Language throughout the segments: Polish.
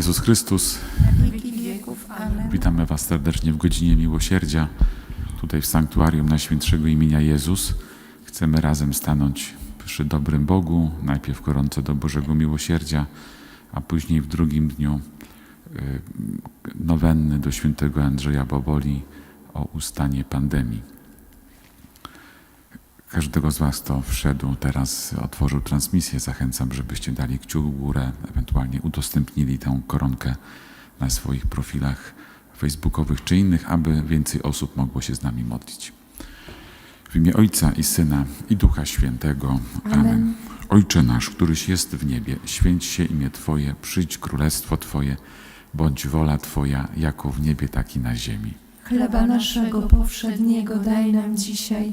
Jezus Chrystus. Witamy Was serdecznie w godzinie miłosierdzia, tutaj w sanktuarium Najświętszego imienia Jezus. Chcemy razem stanąć przy dobrym Bogu, najpierw gorąco do Bożego Miłosierdzia, a później w drugim dniu y, nowenny do świętego Andrzeja Boboli o ustanie pandemii. Każdego z Was, kto wszedł teraz, otworzył transmisję, zachęcam, żebyście dali kciuk w górę, ewentualnie udostępnili tę koronkę na swoich profilach facebookowych czy innych, aby więcej osób mogło się z nami modlić. W imię Ojca i Syna i Ducha Świętego. Amen. Ojcze nasz, któryś jest w niebie, święć się imię Twoje, przyjdź królestwo Twoje, bądź wola Twoja, jako w niebie, tak i na ziemi. Chleba naszego powszedniego daj nam dzisiaj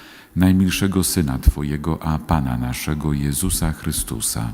najmilszego Syna Twojego, a Pana naszego Jezusa Chrystusa,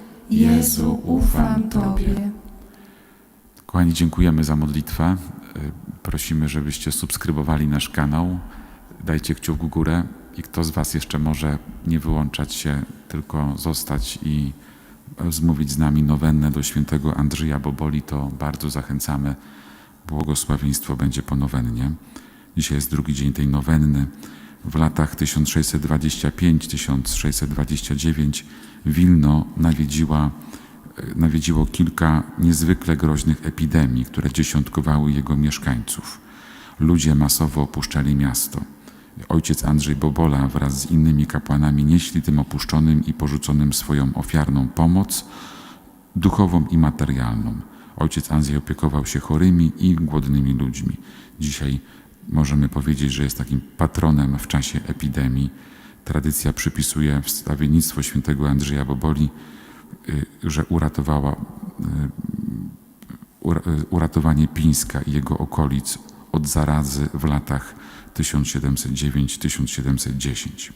Jezu, ufam Tobie. Kochani, dziękujemy za modlitwę. Y, Prosimy, żebyście subskrybowali nasz kanał. Dajcie kciuk w górę i kto z Was jeszcze może nie wyłączać się, tylko zostać i zmówić z nami nowennę do świętego Andrzeja Boboli, to bardzo zachęcamy. Błogosławieństwo będzie po nowennie. Dzisiaj jest drugi dzień tej nowenny. W latach 1625-1629 Wilno nawiedziła, nawiedziło kilka niezwykle groźnych epidemii, które dziesiątkowały jego mieszkańców. Ludzie masowo opuszczali miasto. Ojciec Andrzej Bobola wraz z innymi kapłanami nieśli tym opuszczonym i porzuconym swoją ofiarną pomoc duchową i materialną. Ojciec Andrzej opiekował się chorymi i głodnymi ludźmi. Dzisiaj możemy powiedzieć, że jest takim patronem w czasie epidemii. Tradycja przypisuje wstawiennictwo świętego Andrzeja Boboli, y, że uratowała, y, y, uratowanie Pińska i jego okolic od zarazy w latach 1709-1710.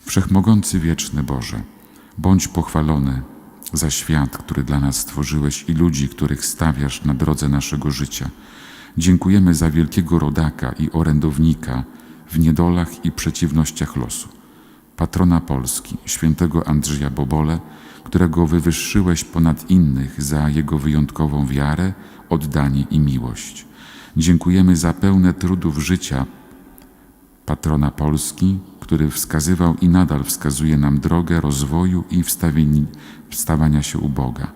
Wszechmogący wieczny Boże, bądź pochwalony za świat, który dla nas stworzyłeś i ludzi, których stawiasz na drodze naszego życia. Dziękujemy za wielkiego rodaka i orędownika w niedolach i przeciwnościach losu. Patrona Polski, świętego Andrzeja Bobole, którego wywyższyłeś ponad innych za jego wyjątkową wiarę, oddanie i miłość. Dziękujemy za pełne trudów życia patrona Polski, który wskazywał i nadal wskazuje nam drogę rozwoju i wstawania się u Boga.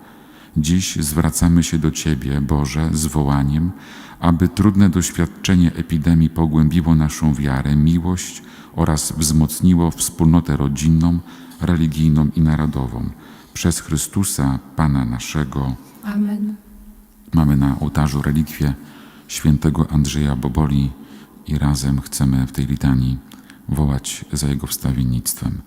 Dziś zwracamy się do Ciebie, Boże, z wołaniem, aby trudne doświadczenie epidemii pogłębiło naszą wiarę, miłość oraz wzmocniło wspólnotę rodzinną, religijną i narodową. Przez Chrystusa, Pana naszego. Amen. Mamy na ołtarzu relikwie świętego Andrzeja Boboli i razem chcemy w tej litanii wołać za jego wstawiennictwem.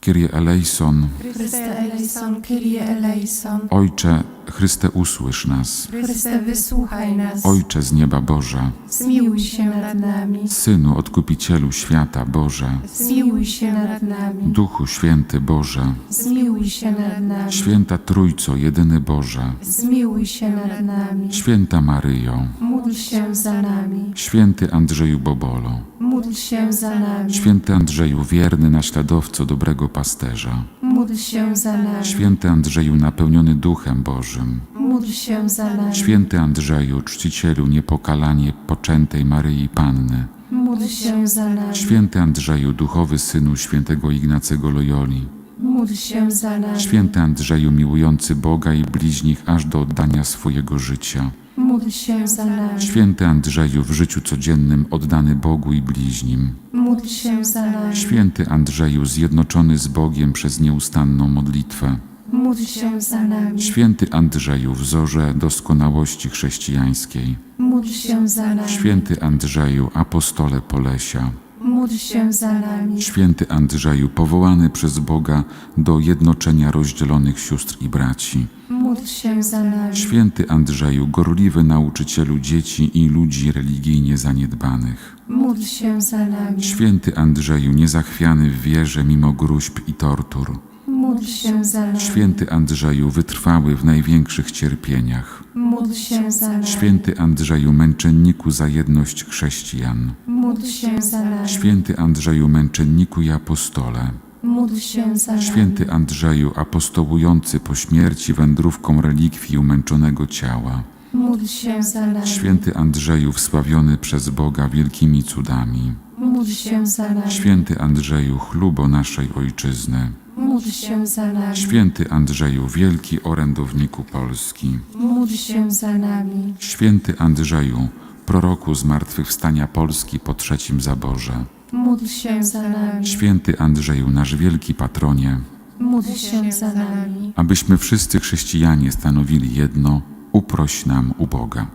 Kyrie eleison, Chryste eleison, Kyrie eleison. Ojcze, Chryste usłysz nas. Chryste wysłuchaj nas. Ojcze z nieba Boże, Zmiłuj się nad nami. Synu Odkupicielu świata Boże, Zmiłuj się nad nami. Duchu Święty Boże, Zmiłuj się nad nami. Święta Trójco, jedyny Boże, Zmiłuj się nad nami. Święta Maryjo, Módl się za nami. Święty Andrzeju Bobolo, Módl się za nami. Święty Andrzeju, wierny naśladowco dobrego pasterza, Módl się za nami. Święty Andrzeju, napełniony Duchem Bożym, Módl się za nami. Święty Andrzeju, czcicielu niepokalanie poczętej Maryi Panny, Módl się za nami. Święty Andrzeju, duchowy synu świętego Ignacego Loyoli, Módl się za nami. Święty Andrzeju, miłujący Boga i bliźnich aż do oddania swojego życia, Módl się za nami. Święty Andrzeju, w życiu codziennym oddany Bogu i bliźnim, Módl się za nami. Święty Andrzeju, zjednoczony z Bogiem przez nieustanną modlitwę, Módl się za nami. Święty Andrzeju, wzorze doskonałości chrześcijańskiej, Módl się za nami. Święty Andrzeju, apostole Polesia, Módl się za nami. Święty Andrzeju, powołany przez Boga do jednoczenia rozdzielonych sióstr i braci, Módl się za nami. Święty Andrzeju, gorliwy nauczycielu dzieci i ludzi religijnie zaniedbanych, Módl się za nami. Święty Andrzeju, niezachwiany w wierze mimo gruźb i tortur, Módl się za nami. Święty Andrzeju, wytrwały w największych cierpieniach, Módl się za nami. Święty Andrzeju, męczenniku za jedność chrześcijan, Módl się za nami. Święty Andrzeju, męczenniku i apostole, Módl się za nami. Święty Andrzeju, apostołujący po śmierci wędrówką relikwii umęczonego ciała, Módl się za nami. Święty Andrzeju, wsławiony przez Boga wielkimi cudami, Módl się za nami. Święty Andrzeju, chlubo naszej Ojczyzny, Módl się za nami. Święty Andrzeju, wielki orędowniku Polski, Módl się za nami. Święty Andrzeju, proroku zmartwychwstania Polski po trzecim zaborze, Módl się za nami. Święty Andrzeju, nasz wielki patronie, Módl się za nami. abyśmy wszyscy chrześcijanie stanowili jedno, uproś nam u Boga,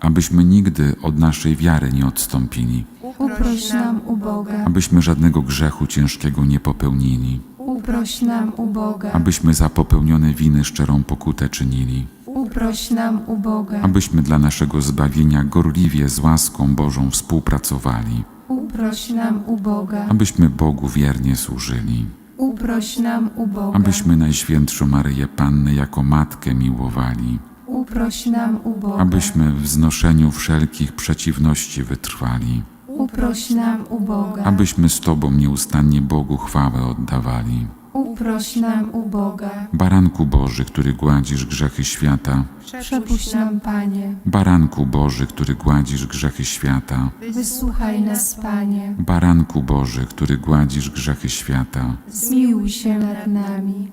abyśmy nigdy od naszej wiary nie odstąpili, Uproś nam u Boga. abyśmy żadnego grzechu ciężkiego nie popełnili, Uproś nam u Boga. abyśmy za popełnione winy szczerą pokutę czynili, Uproś nam u Boga. abyśmy dla naszego zbawienia gorliwie z łaską Bożą współpracowali, Uproś nam u Boga. abyśmy Bogu wiernie służyli, Uproś nam u Boga. abyśmy Najświętszą Maryję Pannę jako Matkę miłowali, Uproś nam u Boga. abyśmy w znoszeniu wszelkich przeciwności wytrwali, Uproś nam u Boga. abyśmy z Tobą nieustannie Bogu chwałę oddawali, uproś nam uboga. Baranku Boży, który gładzisz grzechy świata, Przepuść nam, Panie, Baranku Boży, który gładzisz grzechy świata, wysłuchaj nas, Panie, Baranku Boży, który gładzisz grzechy świata, zmiłuj się nad nami,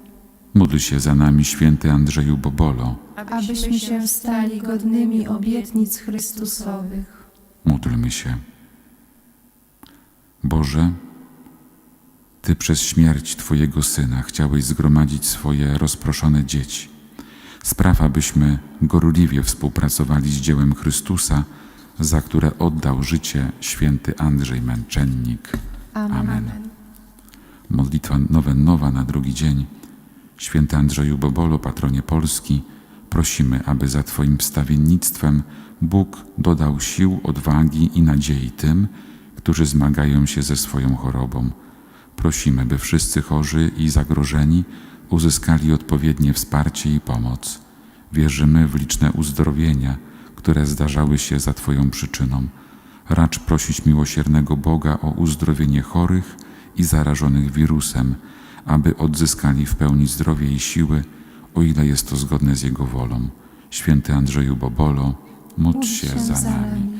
módl się za nami, święty Andrzeju Bobolo, abyśmy się stali godnymi obietnic Chrystusowych. módlmy się. Boże, Ty przez śmierć Twojego Syna chciałeś zgromadzić swoje rozproszone dzieci. Spraw, abyśmy gorliwie współpracowali z dziełem Chrystusa, za które oddał życie święty Andrzej Męczennik. Amen. Modlitwa nowennowa na drugi dzień. Święty Andrzeju Bobolo, patronie Polski, prosimy, aby za Twoim wstawiennictwem Bóg dodał sił, odwagi i nadziei tym, którzy zmagają się ze swoją chorobą. Prosimy, by wszyscy chorzy i zagrożeni uzyskali odpowiednie wsparcie i pomoc. Wierzymy w liczne uzdrowienia, które zdarzały się za Twoją przyczyną. Racz prosić miłosiernego Boga o uzdrowienie chorych i zarażonych wirusem, aby odzyskali w pełni zdrowie i siły, o ile jest to zgodne z Jego wolą. Święty Andrzeju Bobolo, módl się za nami.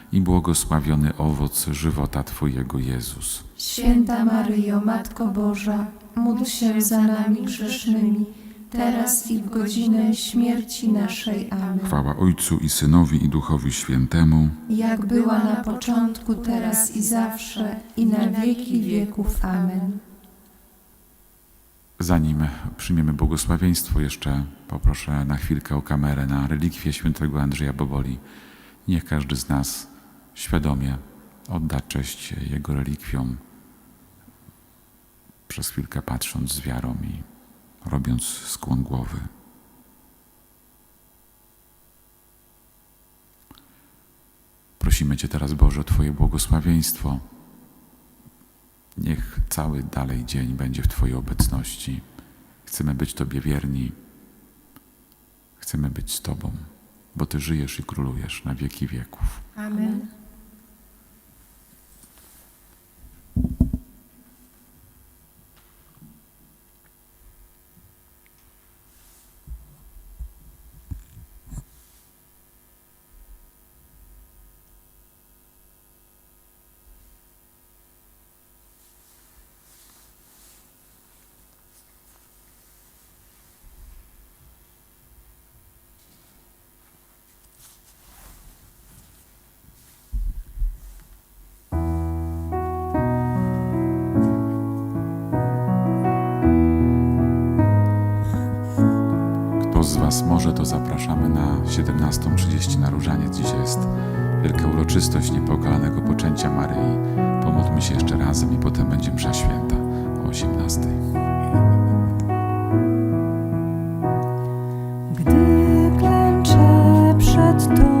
i błogosławiony owoc żywota Twojego Jezus. Święta Maryjo, Matko Boża, módl się za nami grzesznymi, teraz i w godzinę śmierci naszej. Amen. Chwała Ojcu i Synowi i Duchowi Świętemu. Jak była na początku, teraz i zawsze, i na wieki wieków. Amen. Zanim przyjmiemy błogosławieństwo, jeszcze poproszę na chwilkę o kamerę na relikwie świętego Andrzeja Boboli. Niech każdy z nas świadomie odda cześć jego relikwiom, przez chwilkę patrząc z wiarą i robiąc skłon głowy. Prosimy Cię teraz, Boże, o Twoje błogosławieństwo. Niech cały dalej dzień będzie w Twojej obecności. Chcemy być Tobie wierni. Chcemy być z Tobą, bo Ty żyjesz i królujesz na wieki wieków. Amen. To zapraszamy na 17.30 na Różaniec. Dzisiaj jest wielka uroczystość niepokalanego poczęcia Maryi. Pomódlmy się jeszcze razem i potem będzie msza święta o 18.00. Gdy klęczę przed Tobą,